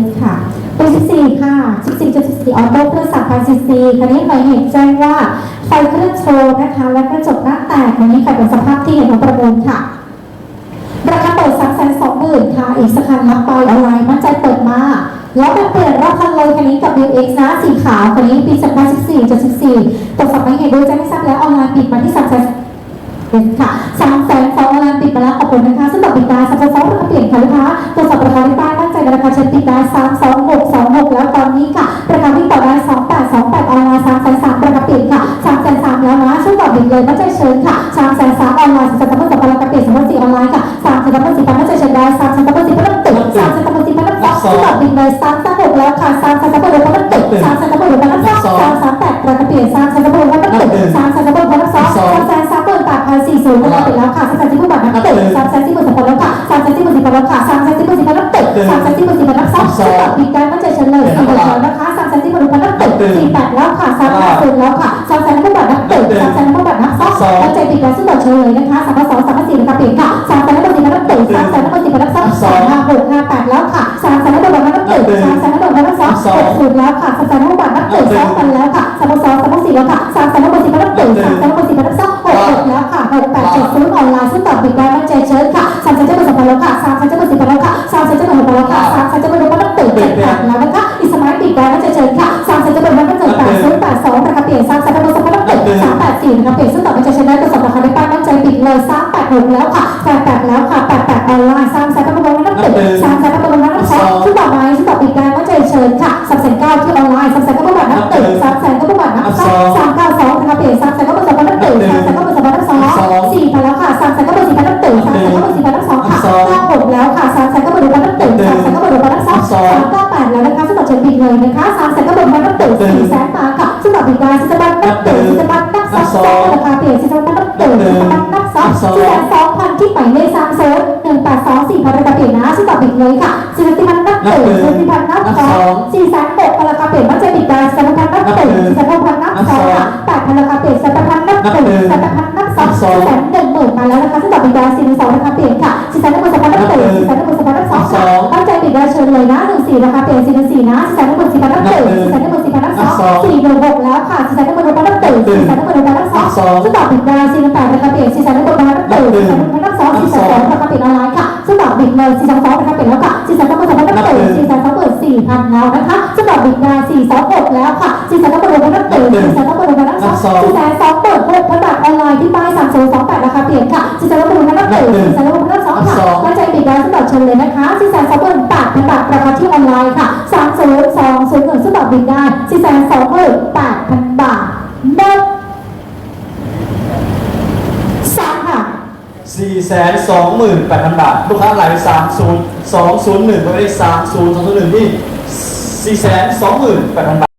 นค่ะตัว14 ค่ะสสี่ออโต้เครื่อง3,000ซีซีคันนี้หมายเหตุแจ้งว่าไฟเครื่องโชว์นะคะ และกระจกหน้าแตกคันนี้ค่ะเป็นสภาพที่เห็นของประมูลค่ะ ราคาเปิดซักแสนสองหมื่นค่ะ อีกสักคันรับไปออนไลน์มั่นใจเปิดมา แล้วมาเปลี่ยนรอบคันเลยคันนี้กับ UX นะสีขาวคันนี้ปี2014.14ตรวจสอบหมเหตุโดยแจ้งให้ทราบแล้วออนไลน์ปิดมาที่สามแสนค่ะสามแสนสองออนไลน์ปิดมาแล้วขอบคุณนะคะ สามแสนสามออนไลน์สามแสนสามพันสองพันราคาเปลี่ยสามพันสี่ออนไลน์ค่ะสามสามพันสี่พันมั่นใจเชิญได้สามสามพันสี่พันต้องตึกสามสามพันสี่พันต้องสองช่ตอบิดเลยสามแสนหกแล้วค่ะสามสามพันหกพันต้องตึกสามสามพันหกพันต้องสองสามสามแปดกราคาเปลี่ยสามสามพันหกพันต้องตึกสามสามพันหกพันต้องสองสามแสนสามหมื่นแปดพันสี่ศูนย์ราคาเปลี่ยนแล้วค่ะสามแสนสี่หมื่นบาทนักตึกสามแสนสี่หมื่นสองพันแล้วค่ะสามแสนสี่หมื่นสี่พันแล้วค่ะสามแสนสี่หมื่นสี่พันนักตึกสามแสนสี่หมื่นสี่พันนักสองช่ตอบิดได้มั่นใจเชิญเลยสี่หมื่นแล้วนะคะสามแสนสี่หมื่นหกพันนักตึกสี่แปดแล้วค่ะสามแสนศูนย์แล้วค่ะ นนักบาทนักเตึกสามแสนนักบาทนักสองมั่นใจปิดแล้วซึ่งต่อเชิญเลยนะคะสามพันสองสามพันสี่ราคาเปลี่ยนค่ะสามแสนนักบาทนนักตึกสามแสนนักบาทสี่พันนักสองห้าหกห้าแปดแล้วค่ะสามแสนนักบาทนักเตึกสามแสนนักบาทนักสองหกศูนย์แล้วค่ะสามแสนนักบาทนักเตึกสองพันแล้วค่ะสามพันสองสามพันสี่แล้วค่ะสามแสนนักบาทนนักตึกสามแสนนักบาทสี่พันนักสองหกหกแล้วค่ะหกแปดเจ็ดศูนย์ออนไลน์ซึ่งต่อปิดได้มั่นใจเชิญ สามแปดสี่ราคาเปลี่ยนซึ่งต่อไปจะชนะกระสอบราคาได้ป้ายมั่นใจปิดเลยสามแปดหกแล้วค่ะแปดแปดแล้วค่ะแปดแปดออนไลน์สามแสนนักบาทนักตึกสามแสนนักบาทนักสองซึ่งต่อไปซึ่งต่อปิดได้มั่นใจเชิญค่ะสามแสนเก้าที่ออนไลน์สามแสนนักบาทนักตึกสามแสนนักบาทนักสองสามเก้าสองราคาเปลี่ยนสามแสนนักบาทสองพันนักตึกสามแสนนักบาทสองพันนักสองสี่พันแล้วค่ะสามแสนนักบาทสี่พันนักตึกสามแสนนักบาทสี่พันนักสองค่ะเก้าหกแล้วค่ะสามแสนนักบาทหนึ่งพันนักตึกสามแสนนักบาทหนึ่งพันนักสองสามเก้าแปดแล้วนะคะซึ่งต่อเชิญปิดเลยนะคะสามแสนนักบาทหนึ่งพันนักตึกสี่แสนมาค่ะซึ่งต่อปิดได้สิสบันนักตึกสิสบันนั กสองราคาเปลี่ยนสิสบันนักตึกสิสบันนักสองสี่แสนสองพันที่หมายเลขสามโซนหนึ่งแปดสองสี่พันราคาเปลี่ยนนะซึ่งต่อปิดเลยค่ะสิสบันนักตึกสิสบันนักสองสี่แสนหกราคาเปลี่ยนมั่นใจปิดได้สิสบันนักตึกสิสบันนักสองค่ะแปดพันราคาเปลี่ยนสิสบันนักตึกสิสบันนักสองสี่แสนหนึ่งหมื่นมาแล้วนะคะซึ่งต่อปิดได้สี่หนึ่งสองราคาเปลี่ยนค่ะสี่แสนหนึ่งหมื่นสองพันนักตึกสี่แสนหนึ่งหมื่นสองพันนักสองค่ะตั้งใจปิดได้เชิญเลยนะหนึ่งสี่ราคาเปลี่ยนสี่หนึ่งสี่นะสี่แสนหนึ่งหมื่นสี่พันนักตึกสี่แสนหนึ่งหมื่นสี่พันนักสองสี่หนึ่งหกแล้วค่ะสี่แสนห นึ่งหมื่นหกพันนักตึกสี่แสนหนึ่งหมื่นหกพันนักสองซึ่งต่อปิดได้สี่หนึ่งแปดราคาเปลี่ยนสี่แสนหนึ่งหมื่นหกพันนักตึกสี่แสนหนึ่งหมื่นนักสองสี่แสนสองราคาเปลี่ยนออนไลน์ค่ะซึ่งต่อปิดเลยสี่สองสองราคาเปลี่ยนแล้วค่ะสี่แสนสองหมื่นสองพันนักตึกสี่แสนสองหมื่นสี่พันแล้วนะคะซึ่งต่อปิดได้สี่สองหกแล้วค่ะสี่แสนสองหมื่นหกพันนักตึกสี่แสนสองหมื่นหกพันนักสองสี่แสนสองหมื่นหกพันบาทออนไลน์ที่ป้ายสามศูนย์สองแปดราคาเปลี่ยนค่ะสี่แสนสองหมื่นหกพันนักตึกสี่แสนสองหมื่นหก หมดสามค่ะ 4 2 8 0 0 0 บาท ลูกค้าหลาย 3 0 2 0 1ก็ได้3 0 2 0 1ที่4 2 8 0 0 0 บาท